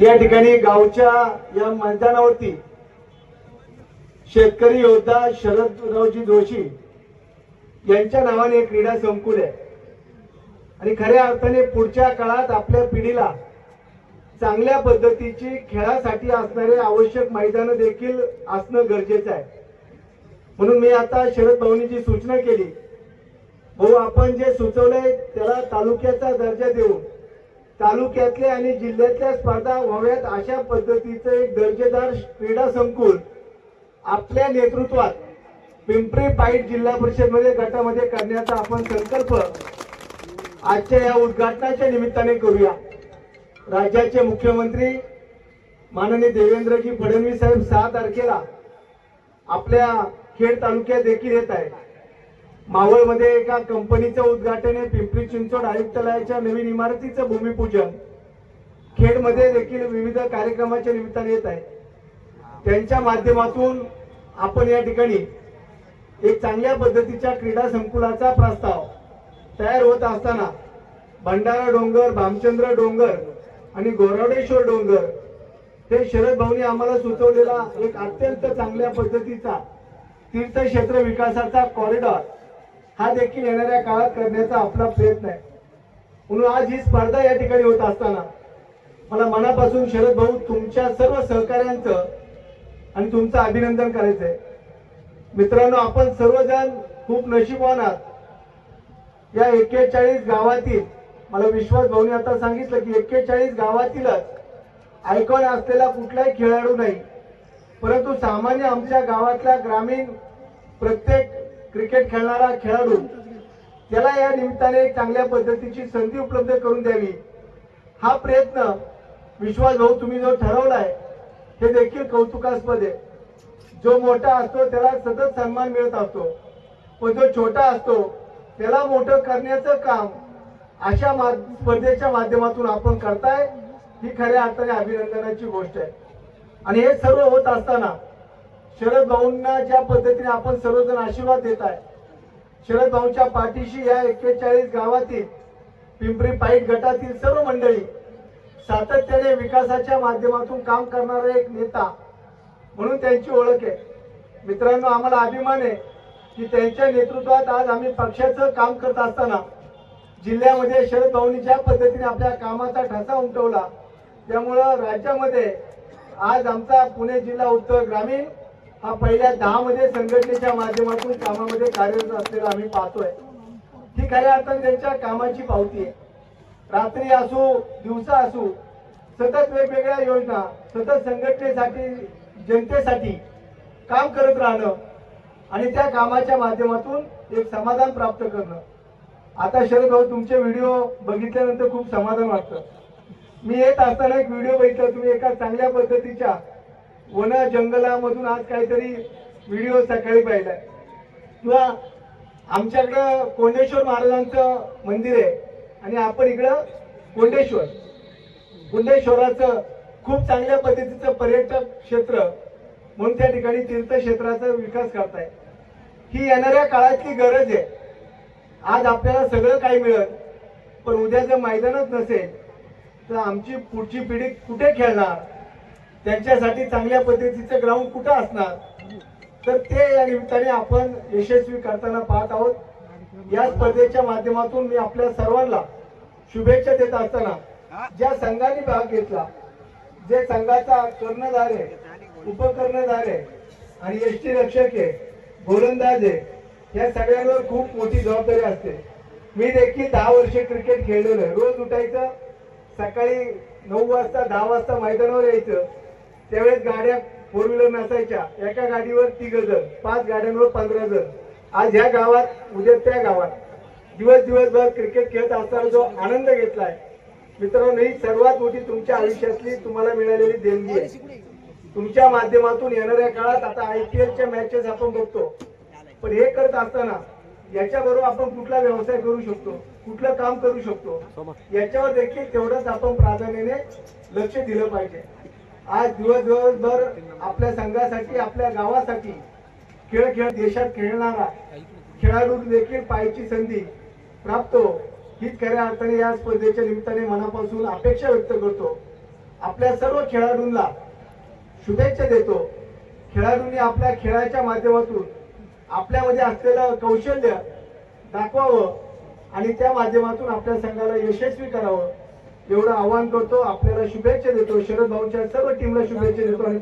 या ठिकाणी गावच्या या मैदानावरती शेतकरी योद्धा शरदरावजी जोशी यांच्या नावाने एक क्रीडा संकुल आहे. आणि खऱ्या अर्थाने पुढच्या काळात आपल्या पिढीला चांगल्या पद्धतीची खेळासाठी असणारे आवश्यक मैदान देखील असणं गरजेचं आहे. म्हणून मी आता शरद भाऊनीची सूचना केली. भाऊ आपण जे सुचवलंय त्याला तालुक्याचा दर्जा देऊन तालुक्यातल्या आणि जिल्ह्यातल्या स्पर्धा व्हाव्यात अशा पद्धतीचं एक दर्जेदार क्रीडा संकुल आपल्या नेतृत्वात पिंपरी पाईट जिल्हा परिषदमध्ये गटामध्ये करण्याचा आपण संकल्प आजच्या या उद्घाटनाच्या निमित्ताने करूया. राज्याचे मुख्यमंत्री माननीय देवेंद्रजी फडणवीस साहेब सहा तारखेला आपल्या खेड तालुक्यात देखील येत आहेत. मावळमध्ये एका कंपनीचं उद्घाटन आहे. पिंपरी चिंचवड आयुक्तालयाच्या नवीन इमारतीचं भूमिपूजन. खेडमध्ये देखील विविध कार्यक्रमाच्या निमित्ताने येत आहे. त्यांच्या माध्यमातून आपण या ठिकाणी एक चांगल्या पद्धतीच्या क्रीडा संकुलाचा प्रस्ताव तयार होत असताना भंडारा डोंगर भामचंद्र डोंगर आणि गोराडेश्वर डोंगर हे शरद भाऊने आम्हाला सुचवलेला एक अत्यंत चांगल्या पद्धतीचा तीर्थक्षेत्र विकासाचा कॉरिडॉर हा देखील येणाऱ्या काळात करण्याचा आपला प्रयत्न आहे. म्हणून आज ही स्पर्धा या ठिकाणी होत असताना मला मनापासून शरद भाऊ तुमच्या सर्व सहकार्यांचं आणि तुमचं अभिनंदन करायचं आहे. मित्रांनो आपण सर्वजण खूप नशीबवान आहात या एक्केचाळीस गावातील मला विश्वास भाऊने आता सांगितलं की एक्केचाळीस गावातीलच आयकॉन असलेला कुठलाही खेळाडू नाही. परंतु सामान्य आमच्या गावातल्या ग्रामीण प्रत्येक क्रिकेट खेळणारा खेळाडू त्याला या निमित्ताने एक चांगल्या पद्धतीची संधी उपलब्ध करून द्यावी. हा प्रयत्न विश्वास भाऊ तुम्ही जो ठरवलाय हे देखील कौतुकास्पद आहे. जो मोठा असतो त्याला सतत सन्मान मिळत असतो. पण जो छोटा असतो त्याला मोठं करण्याचं काम अशा मा- स्पर्धेच्या माध्यमातून आपण करताय ही खऱ्या अर्थाने अभिनंदनाची गोष्ट आहे. आणि हे सर्व होत असताना शरद भाऊंना ज्या पद्धतीने आपण सर्वजण आशीर्वाद देत आहे शरद भाऊंच्या पाठीशी या एक्केचाळीस गावातील पिंपरी पाईट गटातील सर्व मंडळी सातत्याने विकासाच्या माध्यमातून काम करणारा एक नेता म्हणून त्यांची ओळख आहे. मित्रांनो आम्हाला अभिमान आहे की त्यांच्या नेतृत्वात आज आम्ही पक्षाचं काम करत असताना जिल्ह्यामध्ये शरद भाऊंनी ज्या पद्धतीने आपल्या कामाचा ठसा उमटवला त्यामुळं राज्यामध्ये आज आमचा पुणे जिल्हा उत्तर ग्रामीण हा पहिल्या दहा मध्ये संघटनेच्या माध्यमातून कामामध्ये कार्यरत असलेला आम्ही पाहतोय. ही खऱ्या अर्थाने त्यांच्या कामाची पावती आहे. रात्री असो दिवसा असो सतत वेगवेगळ्या योजना सतत संघटनेसाठी जनतेसाठी काम करत राहणं आणि त्या कामाच्या माध्यमातून एक समाधान प्राप्त करणं. आता शरद भाऊ तुमचे व्हिडिओ बघितल्यानंतर खूप समाधान वाटतं. मी येत असताना एक व्हिडिओ बघितला तुम्ही एका चांगल्या पद्धतीच्या वन जंगलामधून आज काहीतरी व्हिडिओ सकाळी पाहिलाय. किंवा आमच्याकडं कोंडेश्वर महाराजांचं मंदिर आहे आणि आपण इकडं कोंडेश्वर. कुंडेश्वराचं खूप चांगल्या पद्धतीचं पर्यटक क्षेत्र म्हणून त्या ठिकाणी तीर्थक्षेत्राचा विकास करताय. ही येणाऱ्या काळातली गरज आहे. आज आपल्याला सगळं काही मिळत पण उद्या जर मैदानच नसेल तर आमची पुढची पिढी कुठे खेळणार? त्यांच्यासाठी चांगल्या पद्धतीचं ग्राउंड कुठं असणार? तर ते या निमित्ताने आपण यशस्वी करताना पाहत आहोत. या स्पर्धेच्या माध्यमातून मी आपल्या सर्वांना शुभेच्छा देत असताना ज्या संघाने भाग घेतला जे संघाचा कर्णधार आहे उपकर्णधार आहे आणि यष्टी रक्षक आहे गोलंदाज आहे या सगळ्यांवर खूप मोठी जबाबदारी असते. मी देखील दहा वर्षे क्रिकेट खेळलेलो आहे. रोज उठायचं सकाळी नऊ वाजता दहा वाजता मैदानावर यायचं. त्यावेळेस गाड्या फोर व्हीलर नसायच्या. एका गाडीवर तिघ जण पाच गाड्यांवर पंधरा जण आज ह्या गावात उद्या त्या गावात. दिवस दिवसभर क्रिकेट खेळत असताना जो आनंद घेतलाय. मित्रांनो ही सर्वात मोठी तुमच्या आयुष्यातली तुम्हाला मिळालेली देणगी आहे. तुमच्या माध्यमातून येणाऱ्या काळात आता आय पी एलच्या मॅचेस आपण बघतो. पण हे करत असताना याच्याबरोबर आपण कुठला व्यवसाय करू शकतो? कुठलं काम करू शकतो? याच्यावर देखील तेवढंच आपण प्राधान्याने लक्ष दिलं पाहिजे. आज दिवस दिवसभर आपल्या संघासाठी आपल्या गावासाठी खेळ खेळ देशात खेळणारा खेळाडू देखील पाहायची संधी प्राप्त हो. हीच खऱ्या अर्थाने या स्पर्धेच्या निमित्ताने मनापासून अपेक्षा व्यक्त करतो. आपल्या सर्व खेळाडूंना शुभेच्छा देतो. खेळाडूंनी आपल्या खेळाच्या माध्यमातून आपल्यामध्ये असलेलं कौशल्य दाखवावं आणि त्या माध्यमातून आपल्या संघाला यशस्वी करावं. एवढं आवाहन करतो. आपल्याला शुभेच्छा देतो. शरद भाऊच्या सर्व टीमला शुभेच्छा देतो आणि